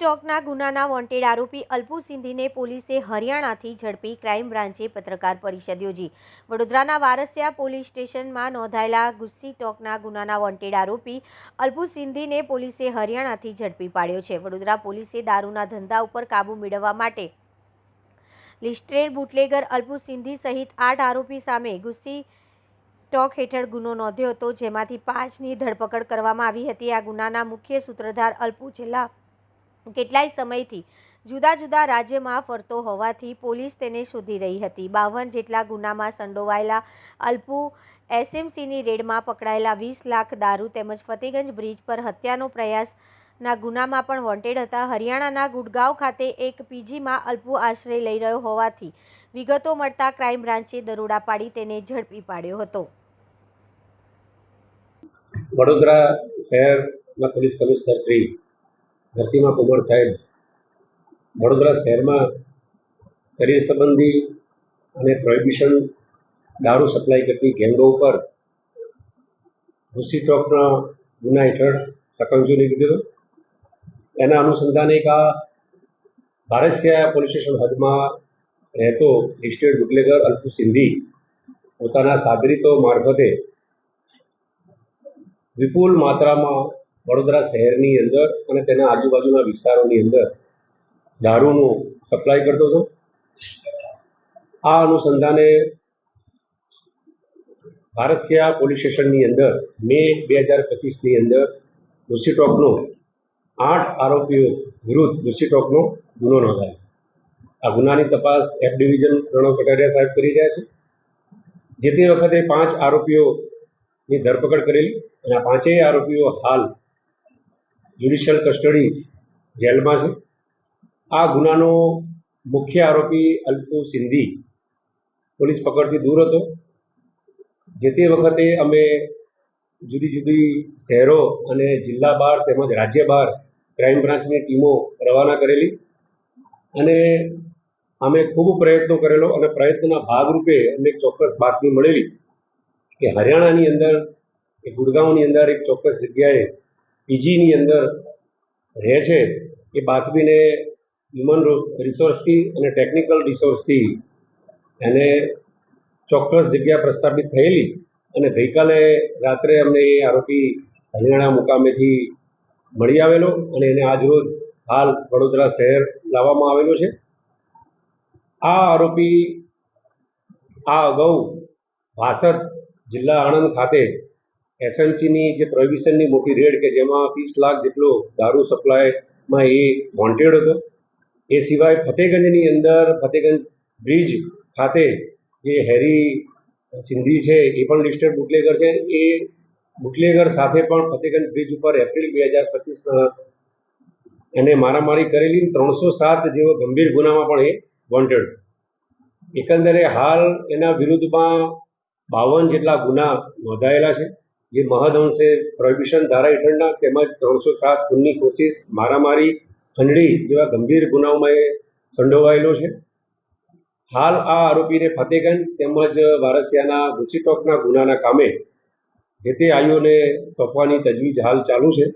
ટોકના ગુનાના વોન્ટેડ આરોપી અલ્પુ સિંધીને પોલીસે હરિયાણાથી ઝડપી ક્રાઇમ બ્રાન્ચે પત્રકાર પરિષદ યોજી. વડોદરાના વારસિયા પોલીસ સ્ટેશનમાં નોંધાયેલા ગુસ્સી ટોકના ગુનાના વોન્ટેડ આરોપી અલ્પુ સિંધીને પોલીસે હરિયાણાથી ઝડપી પાડ્યો છે. વડોદરા પોલીસે દારૂના ધંધા ઉપર કાબૂ મેળવવા માટે લિસ્ટ્રેડ બુટલેગર અલ્પુ સિંધી સહિત આઠ આરોપી સામે ગુસ્સી ટોક હેઠળ ગુનો નોંધ્યો હતો, જેમાંથી પાંચની ધરપકડ કરવામાં આવી હતી. આ ગુનાના મુખ્ય સૂત્રધાર અલ્પુ છેલ્લા કેટલાય સમયથી જુદા જુદા રાજ્યમાં ફરતો હોવાથી પોલીસ તેને શોધી રહી હતી. બાવન જેટલા ગુનામાં સંડોવાયેલા અલ્પુ એસએમસીની રેડમાં પકડાયેલા વીસ લાખ દારૂ તેમજ ફતેગંજ બ્રિજ પર હત્યાનો પ્રયાસના ગુનામાં પણ વોન્ટેડ હતા. હરિયાણાના ગુડગાંવ ખાતે એક પીજીમાં અલ્પુ આશ્રય લઈ રહ્યો હોવાથી વિગતો મળતા ક્રાઇમ બ્રાન્ચે દરોડા પાડી તેને ઝડપી પાડ્યો હતો. વડોદરા શહેરના પોલીસ કમિશનર શ્રી નરસિંહા કુમાર સાહેબ વડોદરા શહેરમાં શરીર સંબંધી અને પ્રોહિબિશન દારૂ સપ્લાય કરતી ગેંગો ઉપર ભૂસી ચોકના ગુના હેઠળ સકંજો દીધો એના અનુસંધાને એક આ ભારસિયા પોલીસ સ્ટેશન હદમાં રહેતો લિસ્ટેડ બુટલેગર અલ્પુ સિંધી પોતાના સાગરીતો મારફતે વિપુલ માત્રામાં વડોદરા શહેરની અંદર અને તેના આજુબાજુના વિસ્તારોની અંદર દારૂનું સપ્લાય કરતો હતો. આ અનુસંધાને ભારસિયા પોલીસ સ્ટેશનની અંદર મે બે હજાર પચીસની અંદર લુસીટોકનો આઠ આરોપીઓ વિરુદ્ધ લુસીટોકનો ગુનો નોંધાયો. આ ગુનાની તપાસ એફ ડિવિઝન પ્રણવ કટારિયા સાહેબ કરી રહ્યા છે. જે તે વખતે પાંચ આરોપીઓની ધરપકડ કરેલી અને આ પાંચેય આરોપીઓ હાલ જ્યુડિશિયલ કસ્ટડી જેલમાં છે. આ ગુનાનો મુખ્ય આરોપી અલ્પુ સિંધી પોલીસ પકડથી દૂર હતો. જે તે વખતે અમે જુદી જુદી શહેરો અને જિલ્લા બહાર તેમજ રાજ્ય બહાર ક્રાઇમ બ્રાન્ચની ટીમો રવાના કરેલી અને અમે ખૂબ પ્રયત્નો કરેલો અને પ્રયત્નના ભાગરૂપે અમને ચોક્કસ બાતમી મળેલી કે હરિયાણાની અંદર એ ગુડગાંવની અંદર એક ચોક્કસ જગ્યાએ પીજીની અંદર રહે છે, એ બાતમીને હ્યુમન રિસોર્સથી અને ટેકનિકલ રિસોર્સથી એને ચોક્કસ જગ્યા પ્રસ્થાપિત થયેલી અને ગઈકાલે રાત્રે અમને એ આરોપી હરિયાણા મુકામેથી મળી આવેલો અને એને આજરોજ હાલ વડોદરા શહેર લાવવામાં આવેલો છે. આ આરોપી આ અગાઉ વાસદ જિલ્લા આણંદ ખાતે એસએમસીની જે પ્રોહિબિશનની મોટી રેડ કે જેમાં ત્રીસ લાખ જેટલો દારૂ સપ્લાયમાં એ વોન્ટેડ હતો. એ સિવાય ફતેગંજની અંદર ફતેગંજ બ્રિજ ખાતે જે હેરી સિંધી છે એ પણ લિસ્ટેડ બુટલેગર છે. એ બુટલેગર સાથે પણ ફતેગંજ બ્રિજ ઉપર એપ્રિલ બે હજાર પચીસના એને મારામારી કરેલી. ત્રણસો સાત જેવો ગંભીર ગુનામાં પણ એ વોન્ટેડ. એકંદરે હાલ એના વિરુદ્ધમાં બાવન જેટલા ગુના નોંધાયેલા છે. જે મહદઅંશે પ્રોહિબિશન ધારા હેઠળના તેમજ ત્રણસો સાત ખૂનની કોશિશ, મારામારી, ખંડણી જેવા ગંભીર ગુનાઓમાં એ સંડોવાયેલો છે. હાલ આ આરોપીને ફતેગંજ તેમજ વારસિયાના ગુચીટોકના ગુનાના કામે જે તે આઈઓને સોંપવાની તજવીજ હાલ ચાલુ છે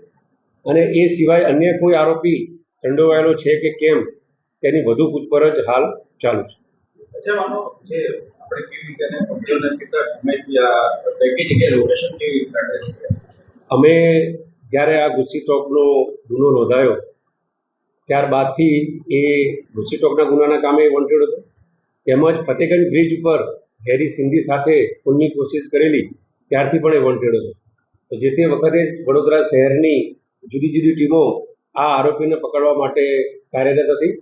અને એ સિવાય અન્ય કોઈ આરોપી સંડોવાયેલો છે કે કેમ તેની વધુ પૂછપરછ હાલ ચાલુ છે. આપણે કેવી રીતે એને પકડ્યો ને કેટલા સમયથી આ કઈ કે લોકેશન કેવી રીતે કાઢે છે? અમે જ્યારે આ ગુસ્સી ટોકનો ગુનો નોંધાયો, ત્યારબાદથી એ ગુસ્સી ટોકના ગુનાના કામે વોન્ટેડ હતો. તેમજ ફતેગંજ બ્રિજ ઉપર હેરી સિંધી સાથે ખૂનની કોશિશ કરેલી, ત્યારથી પણ એ વોન્ટેડ હતો. જે તે વખતે વડોદરા શહેરની જુદી જુદી ટીમો આ આરોપીને પકડવા માટે કાર્યરત હતી.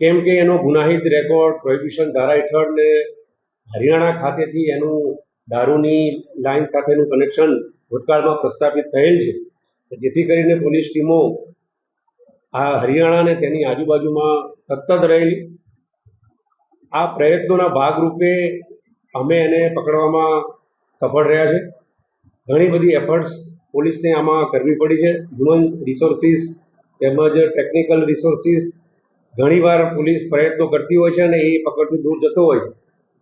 કેમ કે એનો ગુનાહિત રેકોર્ડ, પ્રોહિબિશન ધારા હેઠળ ને હરિયાણા ખાતેથી એનું દારૂની લાઇન સાથેનું કનેક્શન ભૂતકાળમાં પ્રસ્થાપિત થયેલ છે. જેથી કરીને પોલીસ ટીમો આ હરિયાણા અને તેની આજુબાજુમાં સતત રહેલી આ પ્રયત્નોના ભાગરૂપે અમે એને પકડવામાં સફળ રહ્યા છે. ઘણી બધી એફર્ટ્સ પોલીસને આમાં કરવી પડી છે. હ્યુમન રિસોર્સિસ તેમજ ટેકનિકલ રિસોર્સિસ ઘણીવાર પોલીસ પ્રયત્નો કરતી હોય છે અને એ પકડથી દૂર જતો હોય છે.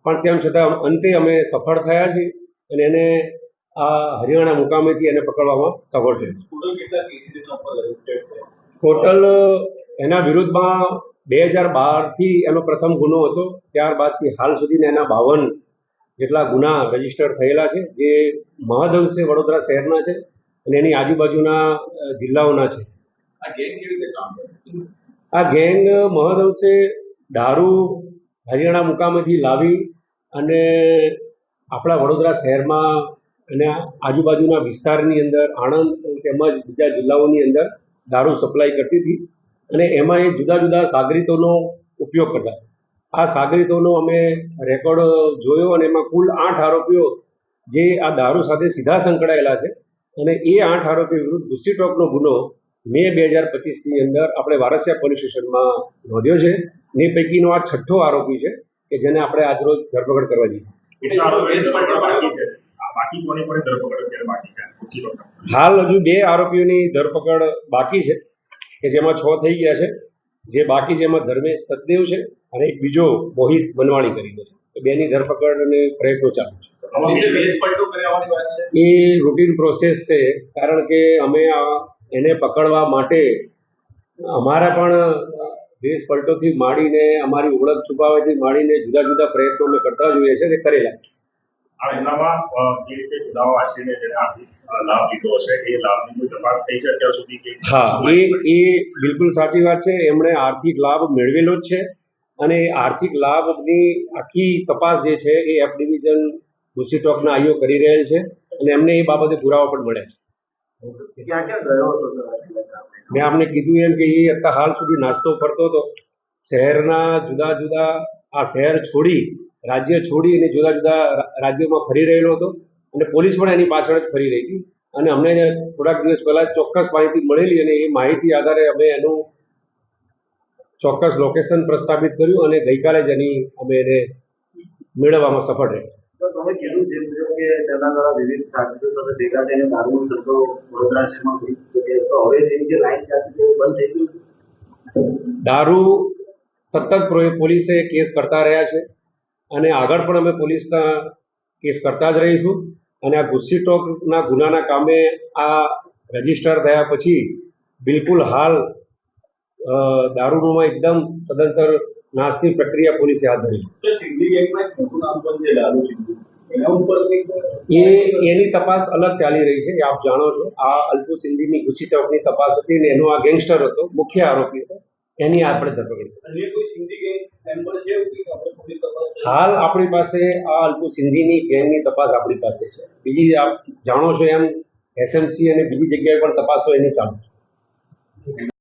પણ તેમ છતાં અંતે અમે સફળ થયા છીએ અને એને આ હરિયાણા મુકામેથી એને પકડવામાં સફળ થયું ટોટલ એના વિરુદ્ધમાં બે હજાર બારથી એનો પ્રથમ ગુનો હતો. ત્યારબાદથી હાલ સુધીના એના બાવન જેટલા ગુના રજિસ્ટર થયેલા છે જે મહદઅંશે વડોદરા શહેરના છે અને એની આજુબાજુના જિલ્લાઓના છે. આ ગેંગ કેવી રીતે કામ કરે? આ ગેંગ મહદઅંશે દારૂ હરિયાણા મુકામેથી લાવી અને આપણા વડોદરા શહેરમાં અને આજુબાજુના વિસ્તારની અંદર, આણંદ તેમજ બીજા જિલ્લાઓની અંદર દારૂ સપ્લાય કરતી હતી અને એમાં એ જુદા જુદા સાગરીતોનો ઉપયોગ કરતા. આ સાગરીતોનો અમે રેકોર્ડ જોયો અને એમાં કુલ આઠ આરોપીઓ જે આ દારૂ સાથે સીધા સંકળાયેલા છે અને એ આઠ આરોપી વિરુદ્ધ ગુસ્સી ટોકનો ગુનો મે બે હજાર પચીસની અંદર આપણે વારસિયા પોલીસ સ્ટેશનમાં નોંધ્યો છે. ને પૈકીનો આ છઠ્ઠો આરોપી છે. કે જેને આપણે આજરોજ ધરપકડ કરવા જઈએ. હાલ હજુ બે આરોપીઓની ધરપકડ બાકી છે કે જેમાં છ થઈ ગયા છે. જે બાકી જેમાં ધર્મેશ સચદેવ છે અને એક બીજો મોહિત મનવાણી કરીને છે. તો બેની ધરપકડ અને પ્રયત્નો ચાલુ છે. એ રૂટીન પ્રોસેસ છે કારણ કે અમે આ એને પકડવા માટે અમારા પણ દેશ પલટોથી માંડીને અમારી ઓળખ છુપાવવાથી માંડીને જુદા જુદા પ્રયત્નો અમે કરતા જોઈએ છે અને કરેલા છે. આ એનામાં જે રીતે ગુનાઓ આચરીને જેને આર્થિક લાભ લીધો હશે એ લાભની તપાસ થઈ છે અત્યાર સુધી હા એ એ બિલકુલ સાચી વાત છે. એમણે આર્થિક લાભ મેળવેલો જ છે અને આર્થિક લાભની આખી તપાસ જે છે એ એફ ડિવિઝન ગુસી ટોકના આઈઓ કરી રહેલ છે અને એમને એ બાબતે પુરાવા પણ મળે છે. ક્યાં? મેં આપને કીધું એમ કે એ અત્યાર હાલ સુધી નાસ્તો કરતો હતો શહેરના જુદા જુદા આ શહેર છોડી રાજ્ય છોડી અને જુદા જુદા રાજ્યોમાં ફરી રહેલો હતો અને પોલીસ પણ એની પાછળ જ ફરી રહી હતી અને અમને થોડાક દિવસ પહેલા ચોક્કસ માહિતી મળેલી અને એ માહિતી આધારે અમે એનું ચોક્કસ લોકેશન પ્રસ્થાપિત કર્યું અને ગઈકાલે જ એની અમે એને મેળવવામાં સફળ રહ્યા તમે કીધું જે મુજબ કે તેના દ્વારા વિવિધ સાથીઓ સાથે ભેગા થઈને દારૂનો ધંધો વડોદરા શહેરમાં કરી તો હવે એની જે લાઈન ચાલતી બંધ થઈ ગયું દારૂ સતત પોલીસે કેસ કરતા રહ્યા છે. અને આગળ પણ અમે પોલીસના કેસ કરતા જ રહીશું. અને આ ગુસ્સી ટોકના ગુનાના કામે આ રજિસ્ટર થયા પછી બિલકુલ હાલ દારૂમાં એકદમ સદંતર નાશની પ્રક્રિયા પોલીસે હાથ ધરી એ એની તપાસ અલગ ચાલી રહી છે એ આપ જાણો છો. આ અલ્પુ સિંધીની ઘુસી ચોકની તપાસ હતી ને એનો આ ગેંગસ્ટર હતો મુખ્ય આરોપી હતો. એની આપણે ધરપકડ હાલ આપણી પાસે આ અલ્પુ સિંધીની ગેંગની તપાસ આપણી પાસે છે. બીજી આપ જાણો છો એમ એસએમસી અને બીજી જગ્યાએ પણ તપાસો એની ચાલુ છે.